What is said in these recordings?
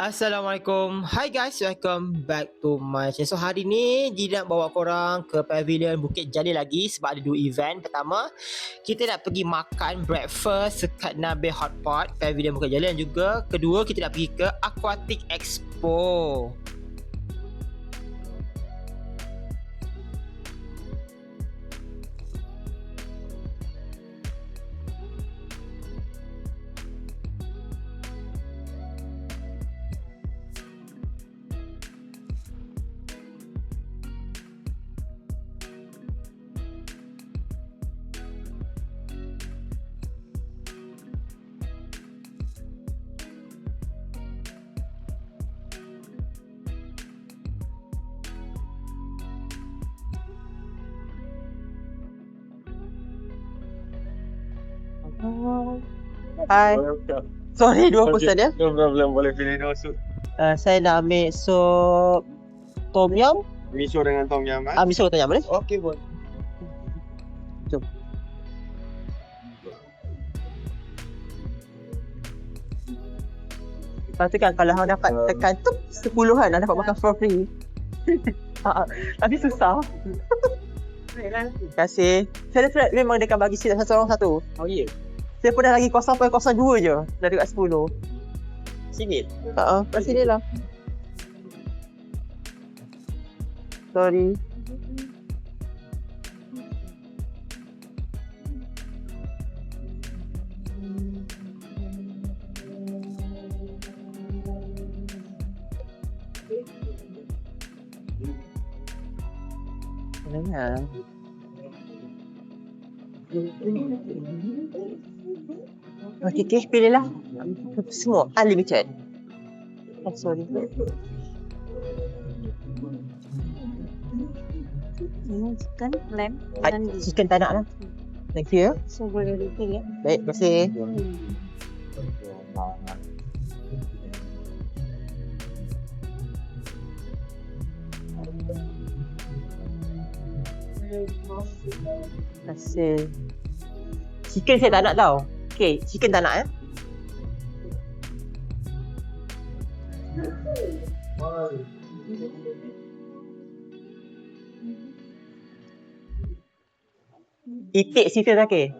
Assalamualaikum. Hi guys, welcome back to my channel. So hari ni Ji nak bawa korang ke Pavilion Bukit Jalil lagi sebab ada dua event. Pertama, kita nak pergi makan breakfast dekat Nabe Hotpot Pavilion Bukit Jalil dan juga kedua kita nak pergi ke Aquatic Expo. Hai. Sorry dua Okay. person ya. No problem, boleh pilih dua sup. Uh, saya nak ambil sup tom yum. Miso dengan tom yum Ah, kan? miso tom yum boleh? Okey, boleh. Lepas tu kan kalau hang dapat Um. tekan tu sepuluhan dah dapat makan for free. Ah, ah. Tapi susah. Terima kasih. Saya memang dia akan bagi seat satu orang satu. Oh, ya. Saya pernah lagi 0.02 je dari kat 10. Sini. Ha ah, kat sini lah. Sorry. Mana? Okey, okay, pilihlah. Semua unlimited. Oh, sorry. Ini chicken, lamb, Ah, dan beef. chicken tak nak lah. Thank you. So boleh refill ya. Baik, terima kasih. Terima kasih. Chicken saya tak nak tau. Okay, chicken tak nak eh. Itik cerita tak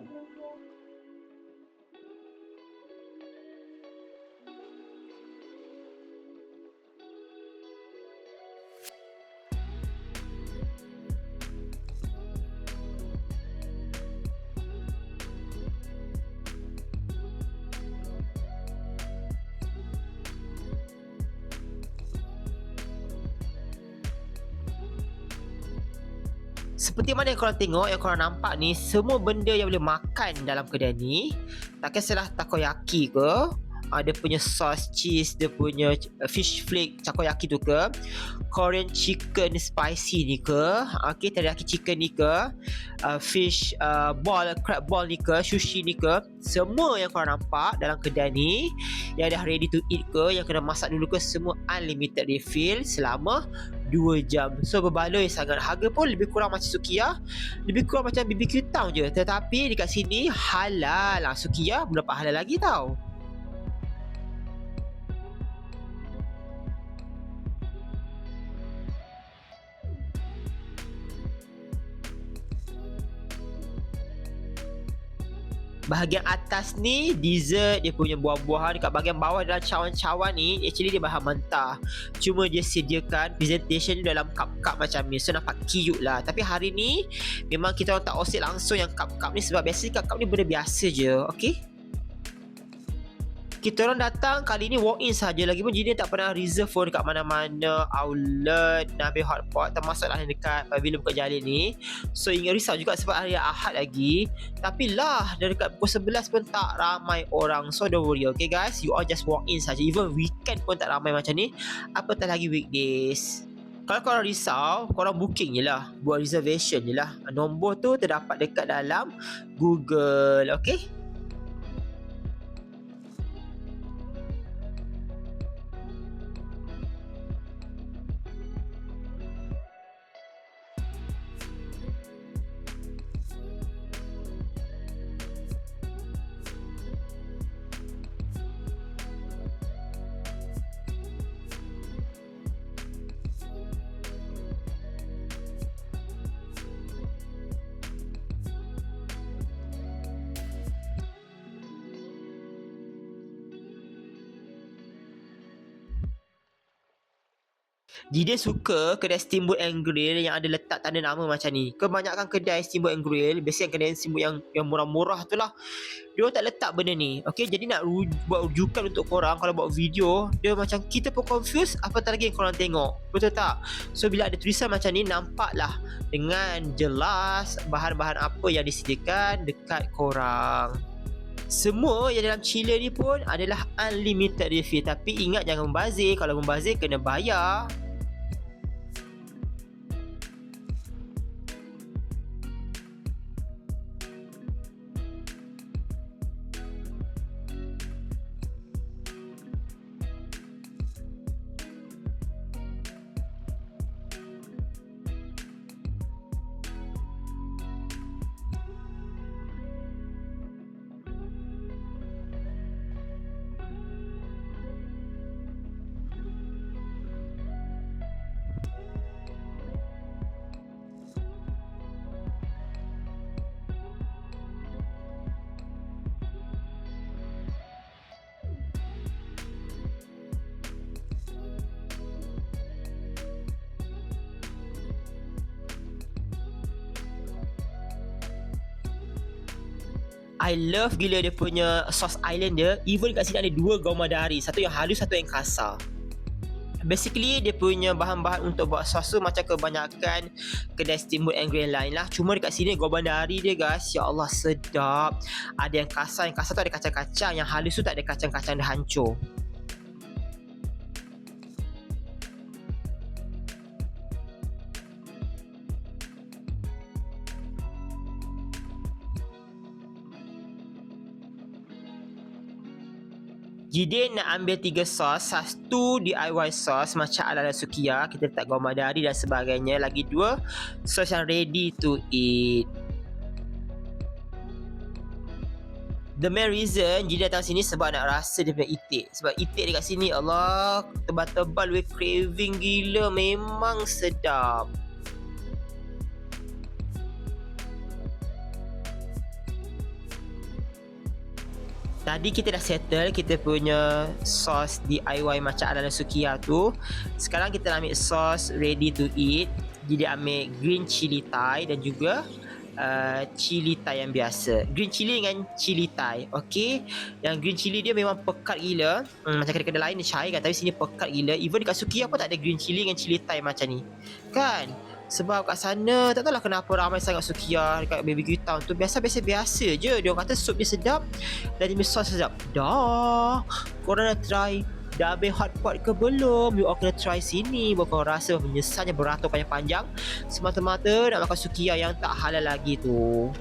Seperti mana yang korang tengok, yang korang nampak ni, semua benda yang boleh makan dalam kedai ni, tak kisahlah takoyaki ke, uh, dia punya sauce cheese, dia punya uh, fish flake takoyaki tu ke, Korean chicken spicy ni ke, okay, teriyaki chicken ni ke, uh, fish uh, ball, crab ball ni ke, sushi ni ke, semua yang korang nampak dalam kedai ni, yang dah ready to eat ke, yang kena masak dulu ke, semua unlimited refill selama 2 jam. So berbaloi sangat. Harga pun lebih kurang macam Sukiya. Lebih kurang macam BBQ Town je. Tetapi dekat sini halal lah. Sukiya belum dapat halal lagi tau. Bahagian atas ni dessert dia punya buah-buahan dekat bahagian bawah dalam cawan-cawan ni actually dia bahan mentah. Cuma dia sediakan presentation ni dalam cup-cup macam ni. So nampak cute lah. Tapi hari ni memang kita orang tak osik langsung yang cup-cup ni sebab biasanya cup-cup ni benda biasa je. Okay? Kita orang datang kali ni walk in saja lagi pun Jidin tak pernah reserve pun dekat mana-mana outlet Nabi Hotpot termasuklah yang dekat Pavilion Bukit Jalil ni So ingat risau juga sebab hari Ahad lagi Tapi lah dari dekat pukul 11 pun tak ramai orang So don't worry okay guys You all just walk in saja Even weekend pun tak ramai macam ni Apatah lagi weekdays kalau korang risau, korang booking je lah. Buat reservation je lah. Nombor tu terdapat dekat dalam Google. Okay? Jidin suka kedai steamboat and grill yang ada letak tanda nama macam ni. Kebanyakan kedai steamboat and grill, biasanya kedai steamboat yang yang murah-murah tu lah. Dia tak letak benda ni. Okay, jadi nak ru- buat rujukan untuk korang kalau buat video, dia macam kita pun confused apatah lagi yang korang tengok. Betul tak? So bila ada tulisan macam ni, nampaklah dengan jelas bahan-bahan apa yang disediakan dekat korang. Semua yang dalam chiller ni pun adalah unlimited refill Tapi ingat jangan membazir Kalau membazir kena bayar I love gila dia punya sauce island dia. Even kat sini ada dua gauma dari. Satu yang halus, satu yang kasar. Basically dia punya bahan-bahan untuk buat sos tu macam kebanyakan kedai steamboat and grill lain lah. Cuma dekat sini gauma dari dia guys. Ya Allah sedap. Ada yang kasar, yang kasar tu ada kacang-kacang. Yang halus tu tak ada kacang-kacang dah hancur Jidin nak ambil tiga sos Satu DIY sos Macam ala-ala Sukiya Kita letak garam madari dan sebagainya. Lagi dua Sos yang ready to eat. The main reason Jidin datang sini Sebab nak rasa dia punya itik. Sebab itik dekat sini Allah Tebal-tebal We craving gila Memang sedap Tadi kita dah settle kita punya sos DIY macam ala Sukiya tu. Sekarang kita nak ambil sos ready to eat. Jadi ambil green chili Thai dan juga uh, chili Thai yang biasa. Green chili dengan chili Thai. Okay. Yang green chili dia memang pekat gila. Hmm, macam kedai-kedai lain dia cair kan. Tapi sini pekat gila. Even dekat Sukiya pun tak ada green chili dengan chili Thai macam ni. Kan? Sebab kat sana tak tahulah kenapa ramai sangat Sukiya dekat BBQ Town tu biasa-biasa-biasa je. Dia kata sup dia sedap dan dia sos sedap. Dah. Korang dah try dah habis hotpot ke belum? You all kena try sini. Buat korang rasa menyesalnya beratur panjang-panjang semata-mata nak makan Sukiya yang tak halal lagi tu.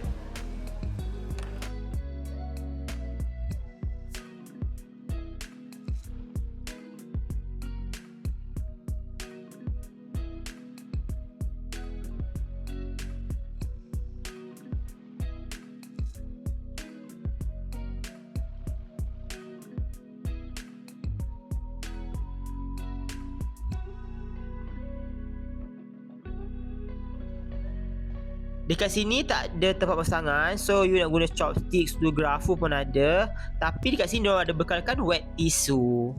Dekat sini tak ada tempat pasangan So you nak guna chopsticks Dua grafu pun ada. Tapi dekat sini diorang ada bekalkan wet tissue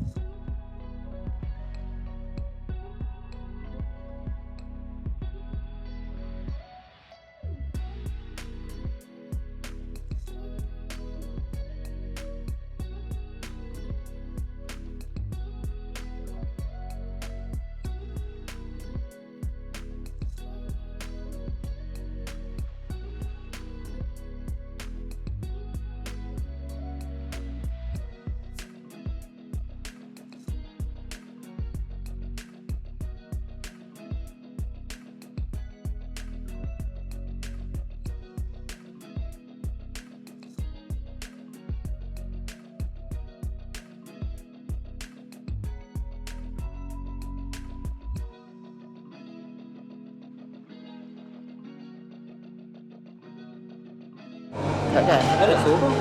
Takkan? Tak ada sup pun.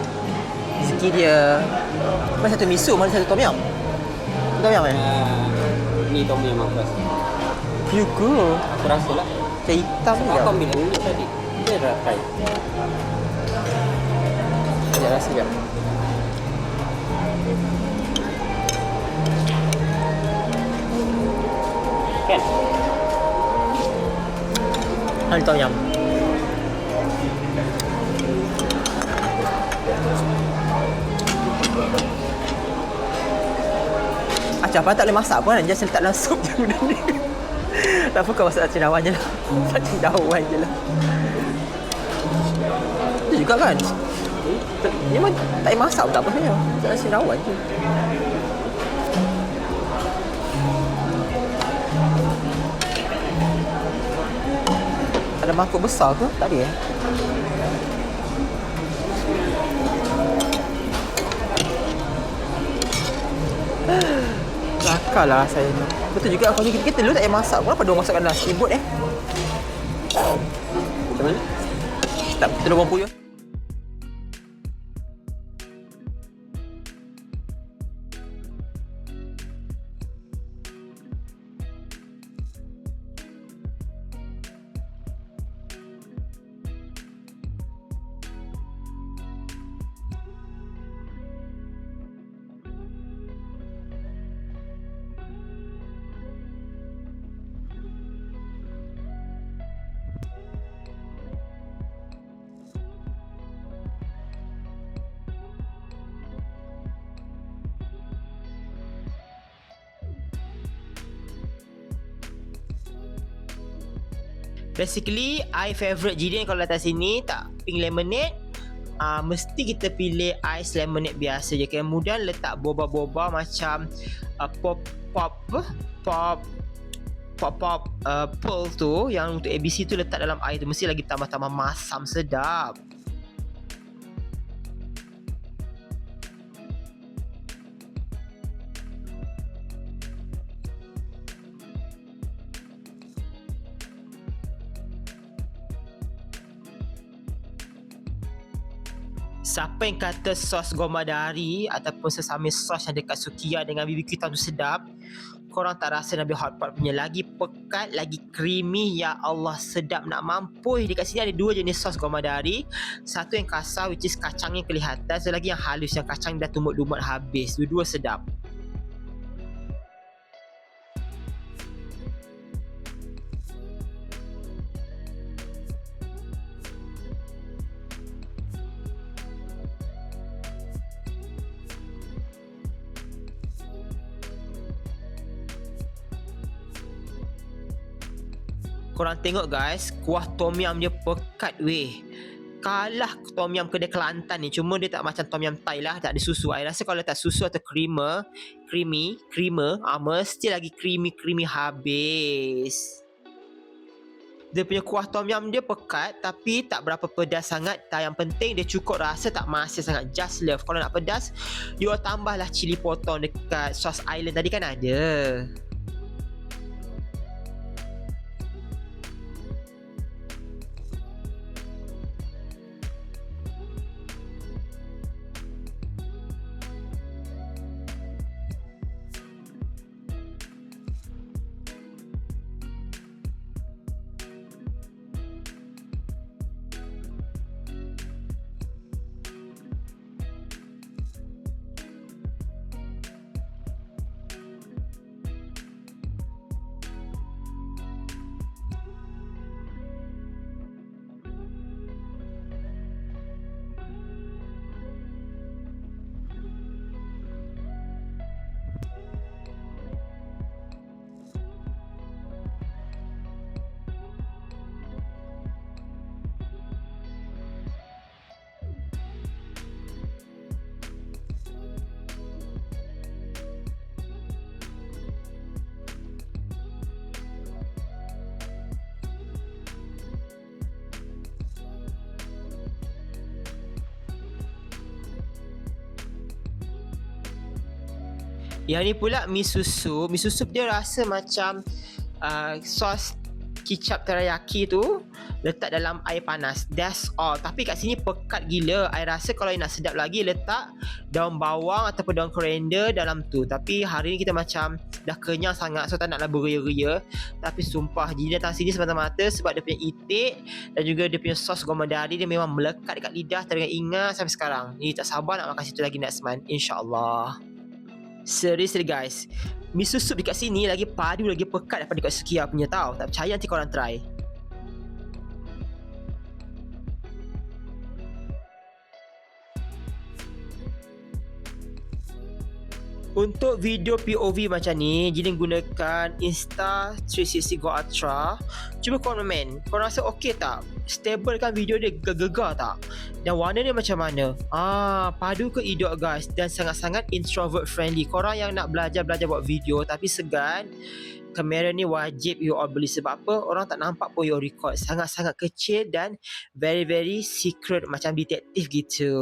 Rezeki dia Mana satu miso, mana satu tom yum Tom yum eh? Uh, ni tom yum aku rasa. You go Aku rasa lah. Macam hitam Sebab aku ambil yang ni tadi. Dia dah try. Sekejap rasa sekejap. Kan? Ada tom yum. Macam apa tak boleh masak pun kan Just letak dalam sup je benda ni. Tak apa kau masak cendawan je lah. Tak cendawan je lah. Itu juga kan? Memang tak payah masak pun tak apa sebenarnya Tak cendawan je. Ada mangkuk besar ke? Tak ada eh? Kelakar lah saya ni. Betul juga kalau kita, kita dulu tak payah masak. Kenapa dia masakkan dalam steamboat eh? Macam mana? Tak, kita dah buang Basically, I favourite Jiren kalau datang sini tak pink lemonade uh, mesti kita pilih ais lemonade biasa je. Kemudian letak boba-boba macam uh, pop pop pop pop pop uh, pearl tu yang untuk ABC tu letak dalam air tu mesti lagi tambah-tambah masam sedap. Siapa yang kata sos gomadari ataupun sesama sos yang dekat Sukiya dengan BBQ tahu sedap, korang tak rasa Nabi Hotpot punya lagi pekat, lagi creamy, ya Allah sedap nak mampus. Dekat sini ada dua jenis sos gomadari. Satu yang kasar which is kacangnya kelihatan, satu lagi yang halus yang kacang dah tumut-tumut habis. Dua-dua sedap. Korang tengok guys, kuah tom yum dia pekat weh. Kalah tom yum kedai Kelantan ni. Cuma dia tak macam tom yum Thai lah. Tak ada susu. I rasa kalau letak susu atau creamer, creamy, creamer, ah, mesti lagi creamy-creamy habis. Dia punya kuah tom yum dia pekat tapi tak berapa pedas sangat. Tak yang penting dia cukup rasa tak masin sangat. Just love. Kalau nak pedas, you tambahlah cili potong dekat sauce island tadi kan ada. Yang ni pula mi susu. Mi susu dia rasa macam uh, sos kicap teriyaki tu letak dalam air panas. That's all. Tapi kat sini pekat gila. I rasa kalau nak sedap lagi letak daun bawang ataupun daun koriander dalam tu. Tapi hari ni kita macam dah kenyang sangat so tak naklah beria-ria. Tapi sumpah jadi datang sini semata-mata sebab dia punya itik dan juga dia punya sos gomadari dia memang melekat dekat lidah teringat ingat sampai sekarang. Ni tak sabar nak makan situ lagi next month insya-Allah. Seriously guys. Miso soup dekat sini lagi padu lagi pekat daripada dekat Sukiya punya tau. Tak percaya nanti korang try Untuk video POV macam ni Jin gunakan Insta360 Go Ultra Cuba komen Korang rasa okey tak? Stable kan video dia gegar tak? Dan warna dia macam mana? Ah, padu ke idok guys Dan sangat-sangat introvert friendly Korang yang nak belajar-belajar buat video Tapi segan Kamera ni wajib you all beli Sebab apa? Orang tak nampak pun you record Sangat-sangat kecil dan Very very secret Macam detektif gitu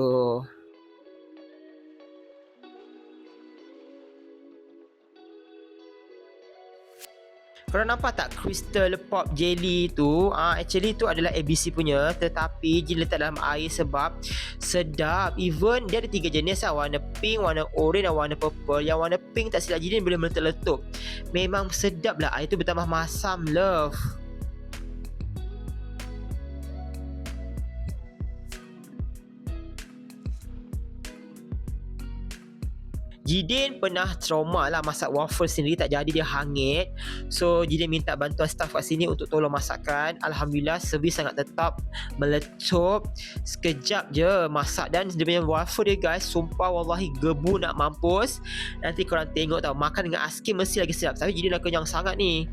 Korang nampak tak crystal pop jelly tu uh, Actually tu adalah ABC punya Tetapi dia letak dalam air sebab Sedap. Even dia ada tiga jenis lah. Warna pink, warna orange dan warna purple. Yang warna pink tak silap jadi boleh meletup-letup. Memang sedap lah. Air tu bertambah masam love Jidin pernah trauma lah masak waffle sendiri tak jadi dia hangit. So Jidin minta bantuan staff kat sini untuk tolong masakkan Alhamdulillah servis sangat tetap meletup sekejap je masak dan dia punya waffle dia guys sumpah wallahi gebu nak mampus. Nanti korang tengok tau makan dengan askim mesti lagi sedap. Tapi Jidin dah kenyang sangat ni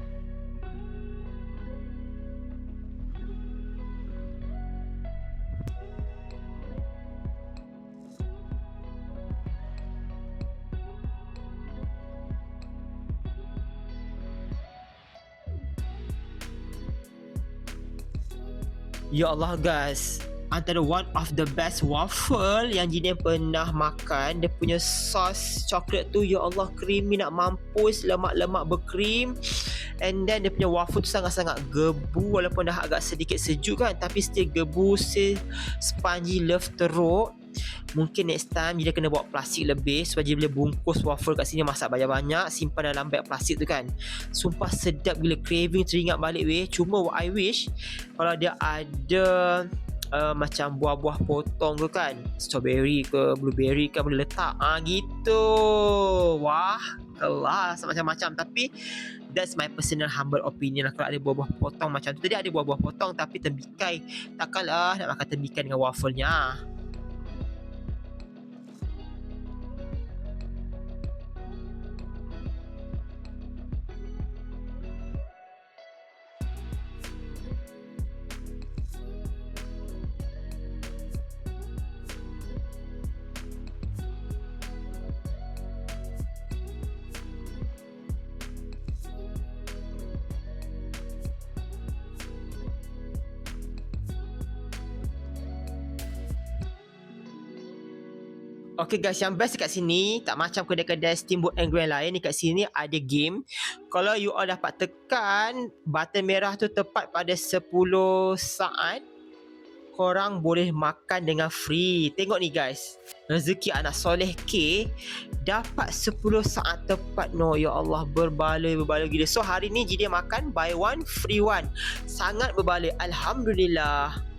Ya Allah guys. Antara one of the best waffle yang Jin pernah makan. Dia punya sos coklat tu Ya Allah creamy nak mampus Lemak-lemak berkrim And then dia punya waffle tu sangat-sangat gebu Walaupun dah agak sedikit sejuk kan Tapi still gebu si Spongy love teruk. Mungkin next time dia kena bawa plastik lebih Supaya dia boleh bungkus waffle kat sini Masak banyak-banyak Simpan dalam beg plastik tu kan. Sumpah sedap gila Craving teringat balik weh. Cuma what I wish Kalau dia ada uh, Macam buah-buah potong ke kan? Strawberry ke Blueberry ke Boleh letak. Ah gitu. Wah Kelas Macam-macam. Tapi That's my personal humble opinion lah Kalau ada buah-buah potong macam tu. Tadi ada buah-buah potong Tapi tembikai Takkanlah nak makan tembikai dengan waffle-nya Okay guys, yang best dekat sini tak macam kedai-kedai steamboat and grill lain dekat sini ada game. Kalau you all dapat tekan button merah tu tepat pada 10 saat korang boleh makan dengan free. Tengok ni guys. Rezeki anak soleh K dapat 10 saat tepat no. Ya Allah berbaloi berbaloi gila. So hari ni dia makan buy one free one. Sangat berbaloi. Alhamdulillah.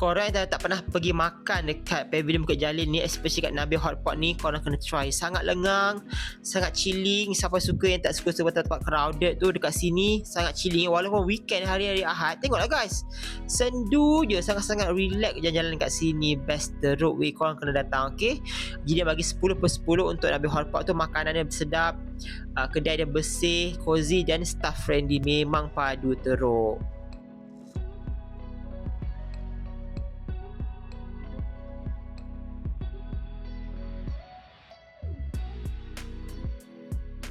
Korang yang tak pernah pergi makan dekat Pavilion Bukit Jalil ni especially kat Nabi Hotpot ni korang kena try. Sangat lengang sangat chilling. Siapa suka yang tak suka sebab tempat crowded tu dekat sini sangat chilling. Walaupun weekend hari-hari Ahad tengoklah guys. Sendu je sangat-sangat relax jalan-jalan kat sini. Best teruk weh korang kena datang ok jadi bagi 10 per 10 untuk Nabi Hotpot tu. Makanan dia sedap uh, kedai dia bersih cozy dan staff friendly. Memang padu teruk